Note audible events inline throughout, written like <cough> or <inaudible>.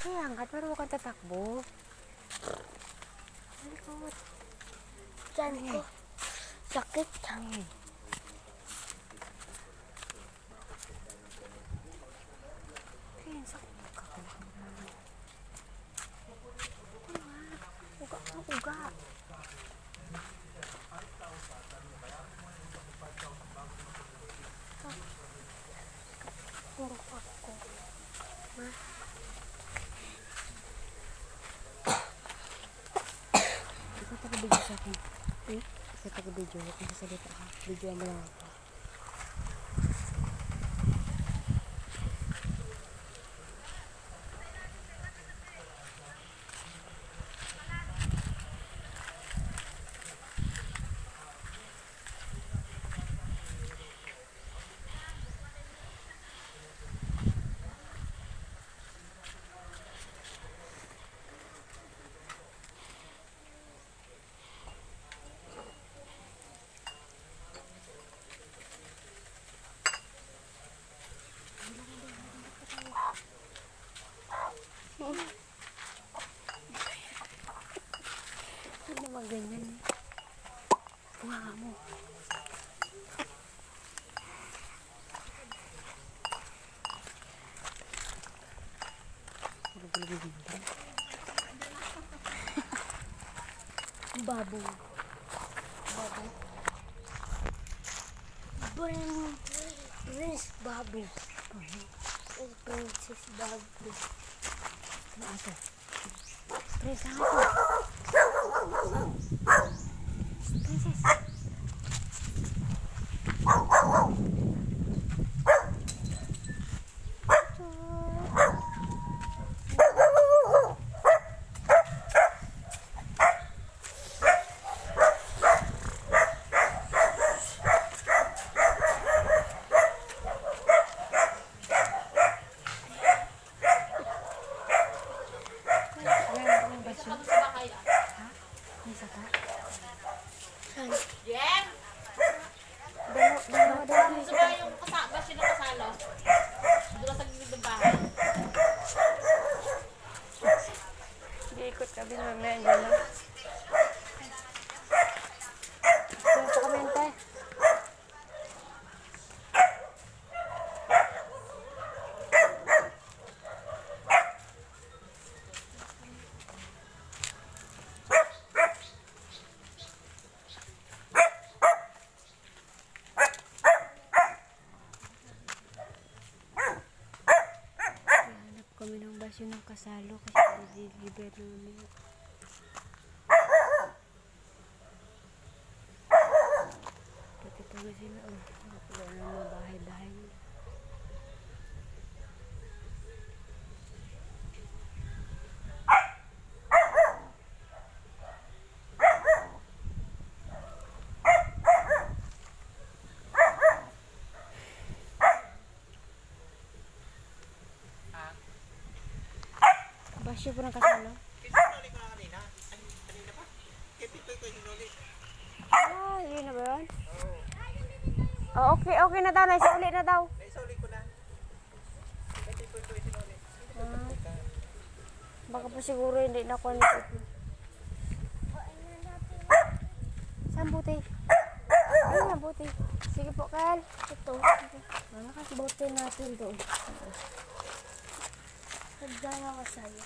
Kaya nga, pero huwag kang tatakbo. Malikot. Diyan ko. Sakit. Ay. Kaya sakit ka ko. Uga uga. Ako. Ikaw sa. Eh? Huwag kang sasalita ka. Video mo lang ako. Hindi naman ganyan eh. Buha mo. Baboy. Baboy. Bring, Prince Baboy. Princess Baboy. Ano ato? Presa nga to. Princess. Yan ang basyo. Ha? May saka? Saan? Jem! Dalawa, dalawa, dalawa. Sa ba yung kasama sila kasalo? Doon sa gilid ng bahay. Iikot kami ng na dyan lang. Ito sa kamente. Hanap kami ng kasalo kasi deliver namin. Pati pa nga sila, oh. Wala na bahay-bahay Basyo po ng kasalo? Ah, yun na ba yun? Oh, okay, okay na daw. Naisuli na daw. Ah, baka po siguro hindi na ako nito. Saan buti? Ayun na buti. Sige po, Kyle. Ito. Ah, kasi buti natin doon. Nagdala ko sa'yo.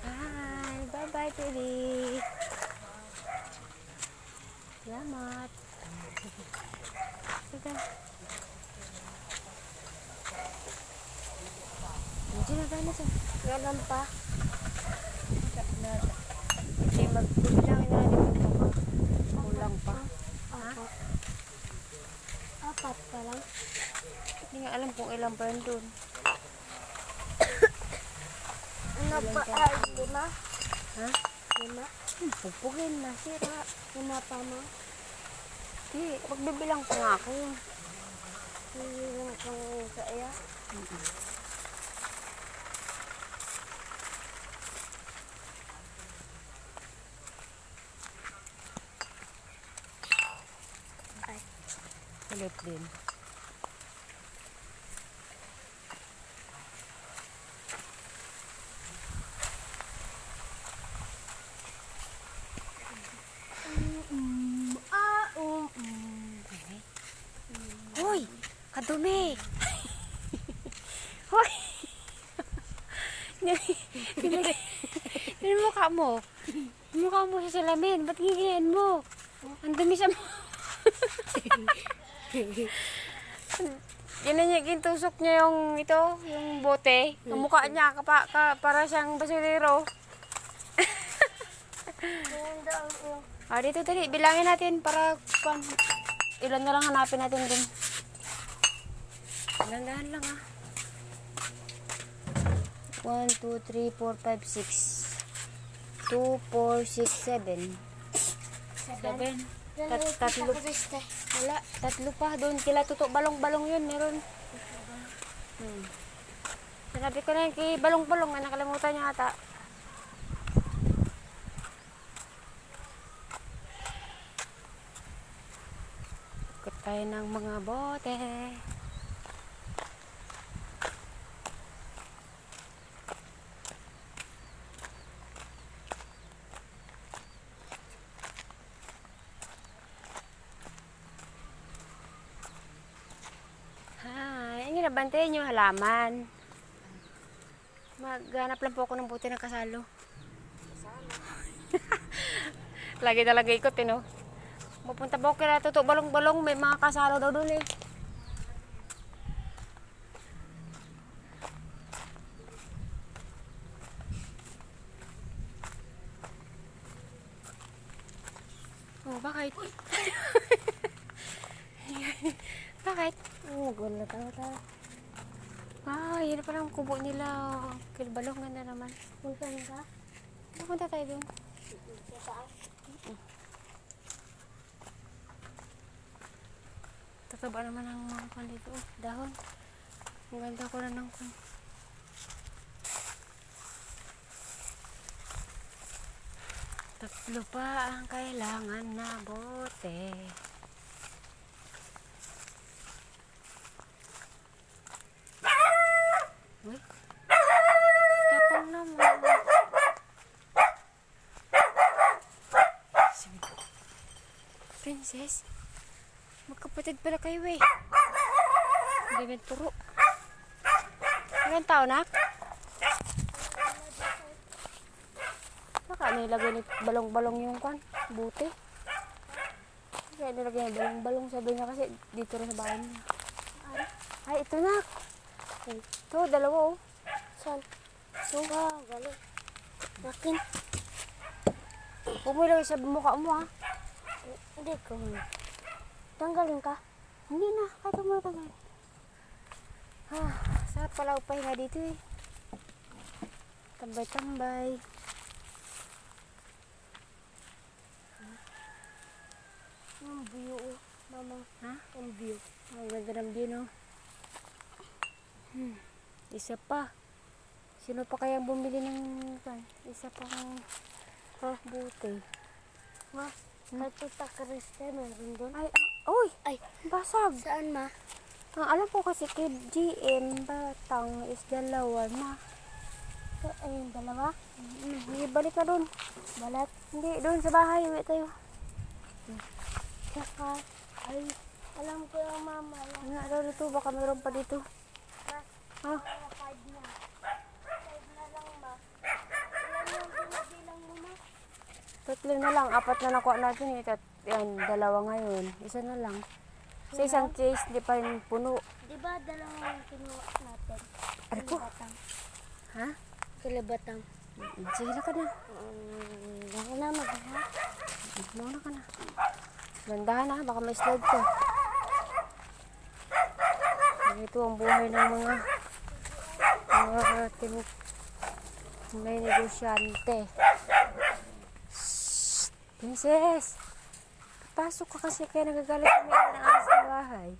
Hi! Bye-bye, Pili! Salamat! Sige. Hindi na tayo na Ganun pa. Hindi, magbibilangin na natin ito pa. Kulang pa. Apat. Apat pa lang. Hindi nga alam kung ilang pa yun dun. Ano pa? Ay, lima? Ha? Lima? Hmm, pupugin na, sira. Lima pa mo? Di, magbibilang pa nga ako. Hindi lang kang sa iya. Kulit din. Hoy! Kadumi! <laughs> Hoy! Yung mukha mo. Yung mukha mo sa salamin. Ba't gigiyan mo? Ang dumi sa mo. <laughs> Ganun niya, gintusok niya yung ito, yung bote. Ang mukha niya, kapa, ka, para siyang basurero. <laughs> Ah, dito dali, bilangin natin para pan, ilan na lang hanapin natin dun. Dahan lang ah. 1, 2, 3, 4, 5, 6. 2, 4, 6, 7. 7. Tat tatlo. Wala, tatlo pa doon. Kila tutok balong-balong yun, meron. Hmm. Sinabi ko na yun balong-balong, nakalimutan niya ata. Ikot tayo ng mga bote. Ginabantayan yung halaman. Maghanap lang po ako ng buti ng kasalo. <laughs> Lagi talaga ikot, eh, no? Pupunta po ako kaya tutok balong-balong. May mga kasalo daw doon eh. Oh, bakit? bakit? Oh, gulat ako tayo. Ah, yun na palang kubo nila. Kilbalong ganda naman. Punta na ka? Pupunta tayo doon. Sa taas? Tataba naman ang mga pan dito. oh, Dahon. Ang ganda ko na ng pan. Tatlo pa ang kailangan na bote. Uy. Tapang naman. Sige. Princess. Magkapatid pala kayo eh. Hindi may turo. Ilang tao nak? Baka nilagay ni balong-balong yung kwan. Buti. Kaya nilagay ni balong-balong. Sabi niya kasi dito rin sa bahay niya. Ay, ito nak. Ito, dalawa oh. Saan? So, ah, galing. Akin? Pumilagay sa mukha mo ah. Hindi ko. Tanggalin ka? Hindi na, kahit mo tagal. Ah, sarap pala upahinga dito eh. Tambay-tambay. Ang view, oh. Mama. Ha? Ang view. Ang ganda ng view, no? Hmm. Isa pa. Sino pa kayang bumili ng kan? Isa pang ha, buti. Ma, Natita Kriste, meron doon. Ay, ah, uy! Ay, Basag! saan ma? Ang alam ko kasi kay GM Batang is dalawa na. Ay, dalawa? Hmm, ibalik ka doon. Balat. Hindi, doon sa bahay. Uwi tayo. Saka, ay, alam ko yung mama. Nga daw dito, baka meron pa dito. Ha? five na. Five na lang, ma. Ilan yung binabilang mo, ma? Tatlo na lang, apat na nakuha natin eh. Tat, yan, dalawa ngayon. Isa na lang. Sa isang case, di pa rin puno. Di ba dalawang yung kinuha natin? Ano po? Ha? Kalabatang. Sige na ka na. Um, ako na mag-ha. Mauna ka na. Landahan na, baka may slide ka. Ito ang buhay ng mga mga tin may negosyante. Princess! Pasok ka kasi kaya nagagalit kami ng alas sa bahay.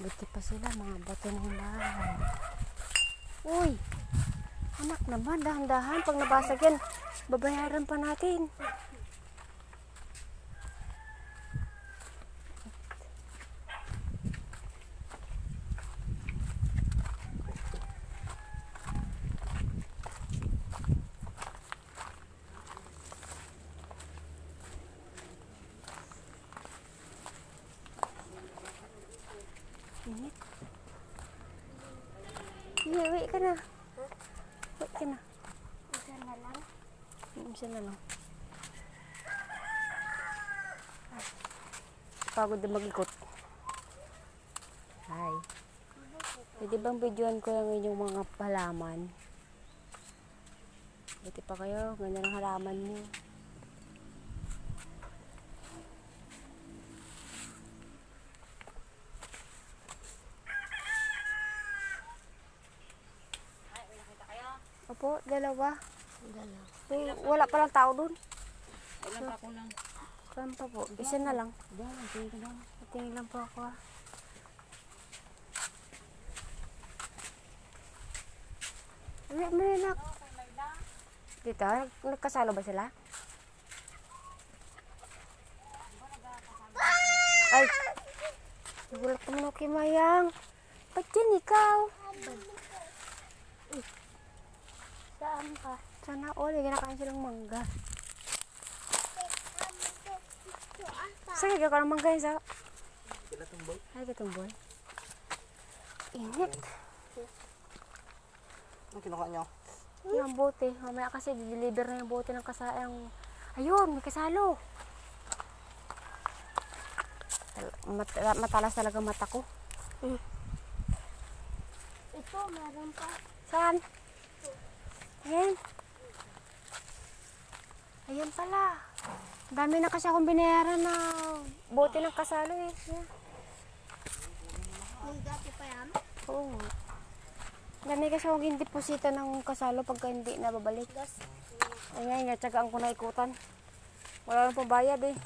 Buti pa sila, mga bato ng bahay. Uy! Anak naman, dahan-dahan. Pag nabasag yan, babayaran pa natin. Init. Hindi, uwi ka na. Uwi ka na. Isa na lang. Isa na lang. Pagod na mag-ikot. Hi. Pwede bang videoan ko yung inyong mga halaman? Buti pa kayo, ganda ng halaman niyo. Dalawa. Dalawa. Eh, wala palang tao dun. Ilan pa ako lang. Saan pa po? Isa na lang. Tingin ka lang. Po ako ah. Ano mo na Dito, nag- nagkasalo ba sila? Ay! Nagulat naman ako kay Mayang. Ba't yan ikaw? Saan ka? Sana all, oh, kinakain silang mangga. Saan ka ka ng mangga yun sa... Ay, katumbol. Init. Ang kinuha nyo? Yung bote. Mamaya kasi deliver na yung bote ng kasayang... Ayun, may kasalo. Mat- matalas talaga mata ko. Ito, meron pa. Saan? Ayan. Ayan pala. Dami na kasi akong binayaran na bote ng kasalo eh. May dati pa yan. Oo. Dami kasi akong gindeposita ng kasalo pagka hindi na babalik. Ayan, nga, tsagaan ko na ikutan. Wala nang pambayad eh.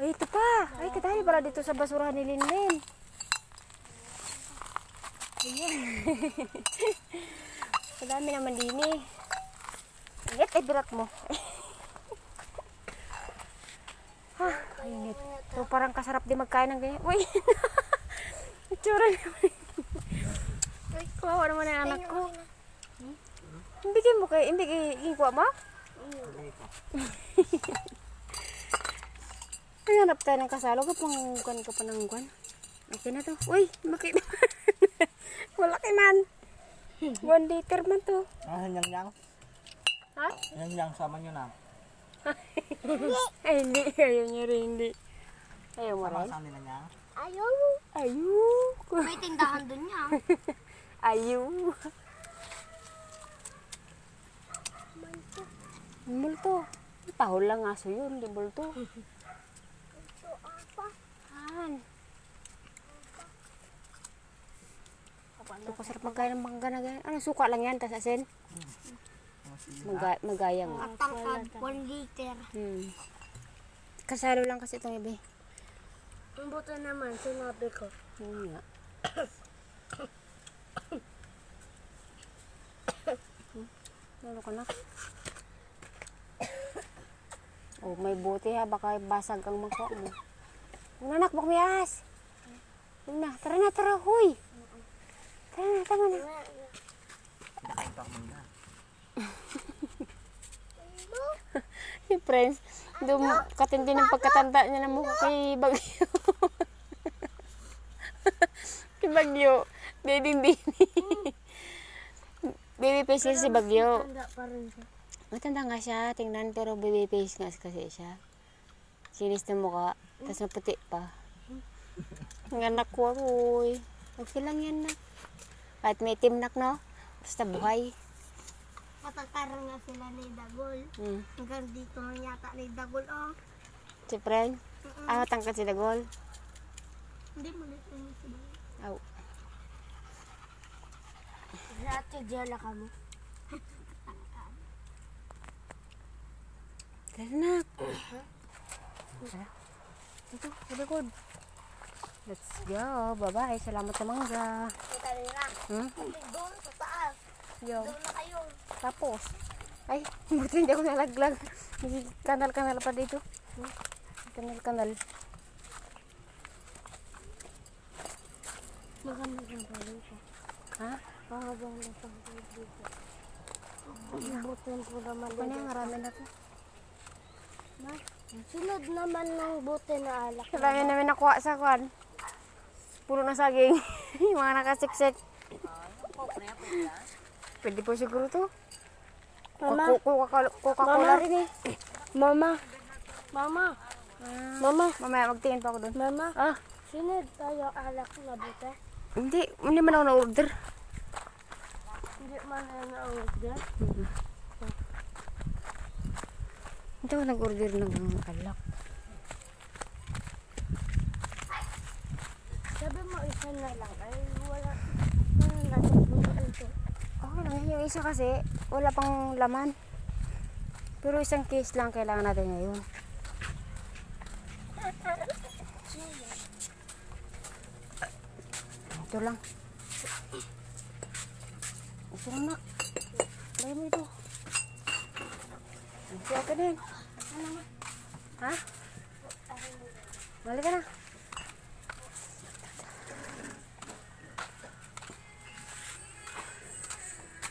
Ay, ito pa. Ay, katayo pala dito sa basurahan ni Linlin. Ayan. <laughs> Madami naman din eh. Ingat, <laughs> ay birat mo. ha, init. So, parang kasarap din magkain ng ganyan. Uy! <laughs> Itsura naman. Uy, kawawa naman ang anak ko. Hmm? Imbigay mo kay, imbigay, hingkwa mo? <laughs> Nanganap tayo ng kasalo ka pang kuan ka pa ng kuan. Okay na to. Uy, makita. Malaki man. One liter man to. Ah, yang yang. Ha? Yang yang sama nyo na. Ay, hindi. Ayaw niya rin, hindi. Ayaw mo Sama rin? sa nila niya. Ayaw. Ayaw. May tindahan dun niya. <laughs> Ayaw. Multo. Tahol lang aso yun, di multo. Ito kasarap magkaya ng mangga na ganyan. Ano, suka lang yan, tas asin? Maga magayang. Matangkad, 1 liter. Hmm. Kasalo lang kasi itong ibi. Ang buto naman, sinabi ko. Oo nga. Hmm, Ano ka na? Oh, may buti ha. Baka basag ang mangkok mo. Yung anak, bukmiyas! Yun na. Tara na, tara. Huy! Tara na, tama na. Yung friends, dum katindi ng pagkatanda niya ng mukha kay Bagyo. <laughs> kay Bagyo. Deding baby face kasi si Bagyo. Matanda nga siya, tingnan, pero baby face nga kasi siya. Sinis na mukha, tapos naputi pa. Ang anak ko, aroy. Okay lang yan na. Kahit may timnak, no? Basta buhay. Matangkaran nga sila ni Dagol. Hmm. Hanggang dito na yata ni Dagol, oh. Si friend, ah, tangkad si Dagol. Hindi mo ni si Dagol. Aw. Dati jala ka mo. Tara na. Tara. Ito, sa likod. Let's go. Bye-bye. Salamat sa mangga. Kita nila. Hmm? Doon sa taas. Yo. Doon na kayo. Tapos. Ay, <laughs> buti hindi ako nalaglag. May kanal-kanal pa dito. Hmm? Kanal-kanal. Maganda ng balita. Ha? Maganda ng balita. Butin po naman Ano yung marami na to? Sunod naman ng buti na alak. Marami namin nakuha sa kwan. Puno na saging. <laughs> Yung mga nakasiksik. Pwede po siguro to. Mama. Coca- Coca-Cola rin eh. Mama. Mama. Mama. Mamaya magtingin pa ako doon. Mama. Ah, Sunod tayo alak na buti. hindi. Hindi man ako na-order. Hindi man na na-order. Hindi ako nag-order ng alak. Isa na lang. Ay wala. Wala na ito. Lang. Yung isa kasi, wala pang laman. Pero isang case lang kailangan natin ngayon. Ito lang. Ito lang nak. Lagay mo ito. Ito okay din. Ha? Balik ka na.